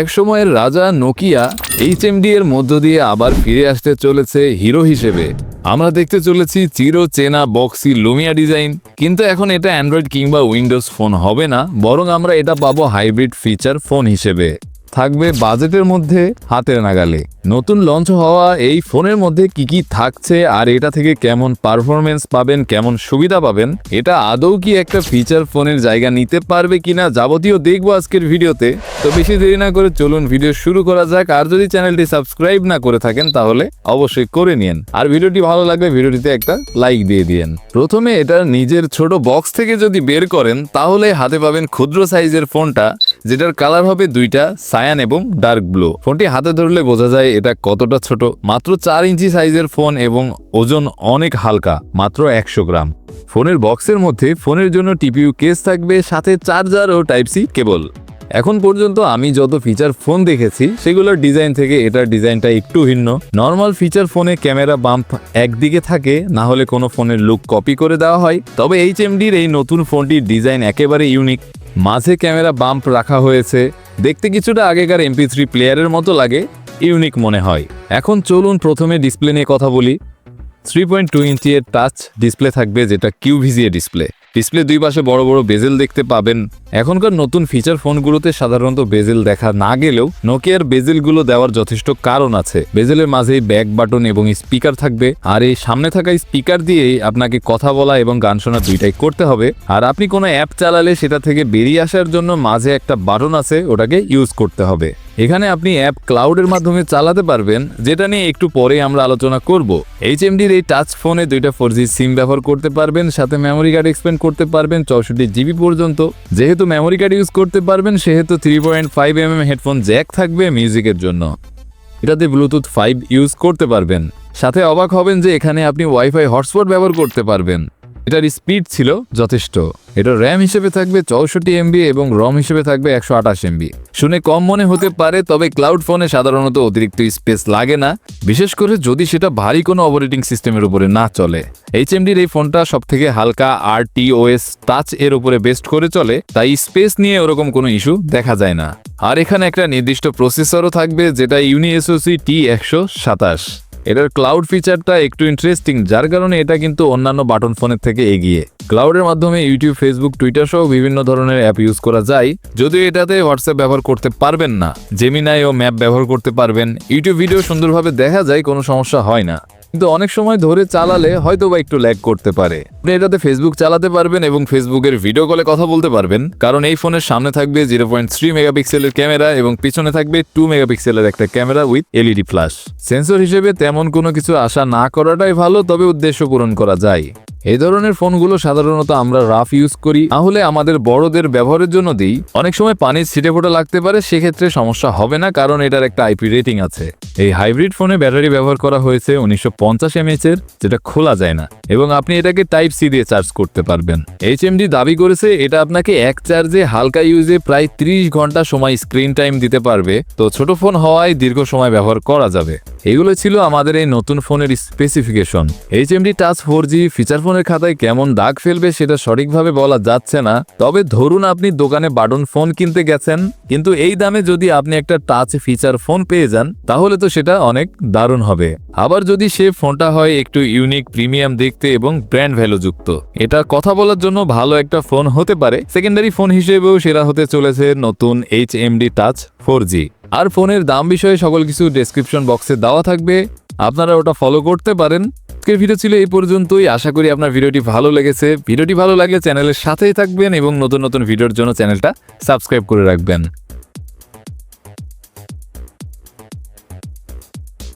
এক সময়ের রাজা নোকিয়া এইচএমডি এর মধ্য দিয়ে আবার ফিরে আসতে চলেছে হিরো হিসেবে। আমরা দেখতে চলেছি চির চেনা বক্সি লোমিয়া ডিজাইন, কিন্তু এখন এটা অ্যান্ড্রয়েড কিংবা উইন্ডোজ ফোন হবে না, বরং আমরা এটা পাবো হাইব্রিড ফিচার ফোন হিসেবে। থাকবে বাজেটের মধ্যে হাতের নাগালে। নতুন লঞ্চ হওয়া এই ফোনের মধ্যে কি কি থাকছে আর এটা থেকে কেমন পারফরমেন্স পাবেন, কেমন সুবিধা পাবেন, এটা আদৌ কি একটা ফিচার ফোনের জায়গা নিতে পারবে কিনা যাবতীয় দেখব আজকের ভিডিওতে। তো বেশি দেরি না করে চলুন ভিডিও শুরু করা যাক, আর যদি চ্যানেলটি সাবস্ক্রাইব না করে থাকেন তাহলে অবশ্যই করে নিন আর ভিডিওটি ভালো লাগলে ভিডিওটিতে একটা লাইক দিয়ে দিন প্রথমে এটা নিজের ছোট বক্স থেকে যদি বের করেন, তাহলে হাতে পাবেন ক্ষুদ্র সাইজের ফোনটা। যেটার কালার হবে দুইটা সায়ান এবং ডার্ক ব্লু ফোনটি হাতে ধরলে বোঝা যায় এটা কতটা ছোট। মাত্র চার ইঞ্চি সাইজের ফোন এবং ওজন অনেক হালকা, মাত্র একশো গ্রাম। ফোনের বক্সের মধ্যে ফোনের জন্য টিপিইউ কেস থাকবে, সাথে চার্জার ও টাইপ সি কেবল। এখন পর্যন্ত আমি যত ফিচার ফোন দেখেছি, সেগুলোর ডিজাইন থেকে এটার ডিজাইনটা একটু ভিন্ন। নর্মাল ফিচার ফোনে ক্যামেরা বাম্প একদিকে থাকে, না হলে কোনো ফোনের লুক কপি করে দেওয়া হয়। তবে এইচএমডির এই নতুন ফোনটির ডিজাইন একেবারে ইউনিক। মাঝে ক্যামেরা বাম্প রাখা হয়েছে। দেখতে কিছুটা আগেকার এমপি থ্রি প্লেয়ারের মতো লাগে, ইউনিক মনে হয়। এখন চলুন প্রথমে ডিসপ্লে নিয়ে কথা বলি। থ্রি পয়েন্ট টু ইঞ্চি এর টাচ ডিসপ্লে থাকবে, যেটা কিউভিজিএ ডিসপ্লে ডিসপ্লে দুই পাশে বড় বড় বেজেল দেখতে পাবেন। এখনকার নতুন ফিচার ফোনগুলোতে সাধারণত বেজেল দেখা না গেলেও নোকিয়ার বেজেলগুলো দেওয়ার যথেষ্ট কারণ আছে। বেজেলের মাঝেই ব্যাক বাটন এবং স্পিকার থাকবে, আর এই সামনে থাকা স্পিকার দিয়েই আপনাকে কথা বলা এবং গান শোনা দুইটাই করতে হবে। আর আপনি কোনো অ্যাপ চালালে সেটা থেকে বেরিয়ে আসার জন্য মাঝে একটা বাটন আছে, ওটাকে ইউজ করতে হবে। এখানে আপনি অ্যাপ ক্লাউডের মাধ্যমে চালাতে পারবেন, যেটা নিয়ে একটু পরে আমরা আলোচনা করব। এইচএমডির এই টাচ ফোনে দুইটা ফোর সিম ব্যবহার করতে পারবেন, সাথে মেমোরি কার্ড এক্সপেন্ড করতে পারবেন চৌষট্টি জিবি পর্যন্ত। যেহেতু মেমোরি কার্ড ইউজ করতে পারবেন, সেহেতু three point five M M headphone jack থাকবে মিউজিকের জন্য। এটাতে ব্লুটুথ ফাইভ ইউজ করতে পারবেন। সাথে অবাক হবেন যে এখানে আপনি ওয়াইফাই হটস্পট ব্যবহার করতে পারবেন। এটার স্পিড ছিল যথেষ্ট। এটা র্যাম হিসেবে থাকবে চৌষট্টি এমবি এবং রম হিসেবে থাকবে একশো আঠাশ এমবি শুনে কম মনে হতে পারে, তবে ক্লাউড ফোনে সাধারণত অতিরিক্ত স্পেস লাগে না, বিশেষ করে যদি সেটা ভারী কোনো অপারেটিং সিস্টেমের উপরে না চলে। এইচ এইচএমডির এই ফোনটা সব থেকে হালকা আর টিওএস টাচ এর উপরে বেস্ট করে চলে, তাই স্পেস নিয়ে ওরকম কোনো ইস্যু দেখা যায় না। আর এখানে একটা নির্দিষ্ট প্রসেসরও থাকবে, যেটা ইউনিএসওসি টি একশো সাতাশ। এটার ক্লাউড ফিচারটা একটু ইন্টারেস্টিং যার কারণে এটা কিন্তু অন্যান্য বাটন ফোনের থেকে এগিয়ে। ক্লাউডের মাধ্যমে ইউটিউব ফেসবুক টুইটার সহ বিভিন্ন ধরনের অ্যাপ ইউজ করা যায়, যদিও এটাতে হোয়াটসঅ্যাপ ব্যবহার করতে পারবেন না জেমিনাই ও ম্যাপ ব্যবহার করতে পারবেন। ইউটিউব ভিডিও সুন্দরভাবে দেখা যায়, কোনো সমস্যা হয় না। কিন্তু অনেক সময় ধরে চালালে হয়তো বা একটু ল্যাগ করতে পারে। আপনি এটাতে ফেসবুক চালাতে পারবেন এবং ফেসবুকের ভিডিও কলে কথা বলতে পারবেন। কারণ এই ফোনের সামনে থাকবে জিরো পয়েন্ট থ্রি মেগাপিক্সেলের ক্যামেরা এবং পিছনে থাকবে টু মেগাপিক্সেলের একটা camera with LED flash sensor হিসেবে তেমন কোনো কিছু আশা না করাটাই ভালো, তবে উদ্দেশ্য পূরণ করা যায়। এই ধরনের ফোনগুলো সাধারণত আমরা রাফ ইউজ করি। তাহলে আমাদের বড়দের ব্যবহারের জন্য দিই। অনেক সময় পানির ছিটে ফোটা লাগতে পারে, সেক্ষেত্রে সমস্যা হবে না, কারণ এটার একটা আইপি রেটিং আছে। এই হাইব্রিড ফোনে ব্যাটারি ব্যবহার করা হয়েছে উনিশশো পঞ্চাশ এর, যেটা খোলা যায় না, এবং আপনি এটাকে টাইপ সি দিয়ে চার্জ করতে পারবেন। এইচএমডি দাবি করেছে, এটা আপনাকে এক চার্জে হালকা ইউজে প্রায় 30 ঘণ্টা সময় স্ক্রিন টাইম দিতে পারবে। তো ছোট ফোন হওয়ায় দীর্ঘ সময় ব্যবহার করা যাবে। এগুলো ছিল আমাদের এই নতুন ফোনের specification HMD touch four G feature ফোনের খাতায় কেমন দাগ ফেলবে সেটা সঠিকভাবে বলা যাচ্ছে না। তবে ধরুন আপনি দোকানে বাটন ফোন কিনতে গেছেন, কিন্তু এই দামে যদি আপনি একটা টাচ ফিচার ফোন পেয়ে যান, তাহলে তো সেটা অনেক দারুণ হবে। আবার যদি সে ফোনটা হয় একটু ইউনিক প্রিমিয়াম দেখতে এবং ব্র্যান্ড ভ্যালু যুক্ত। এটা কথা বলার জন্য ভালো একটা ফোন হতে পারে। সেকেন্ডারি ফোন হিসেবেও সেরা হতে চলেছে নতুন H MD touch four G আর ফোনের দাম বিষয়ে সকল কিছু ডেসক্রিপশন বক্সে দেওয়া থাকবে। আপনারা ওটা ফলো করতে পারেন। আজকের ভিডিও ছিল এই পর্যন্তই। আশা করি আপনার ভিডিওটি ভালো লেগেছে। ভিডিওটি ভালো লাগলে চ্যানেলের সাথেই থাকবেন এবং নতুন নতুন ভিডিওর জন্য চ্যানেলটা সাবস্ক্রাইব করে রাখবেন।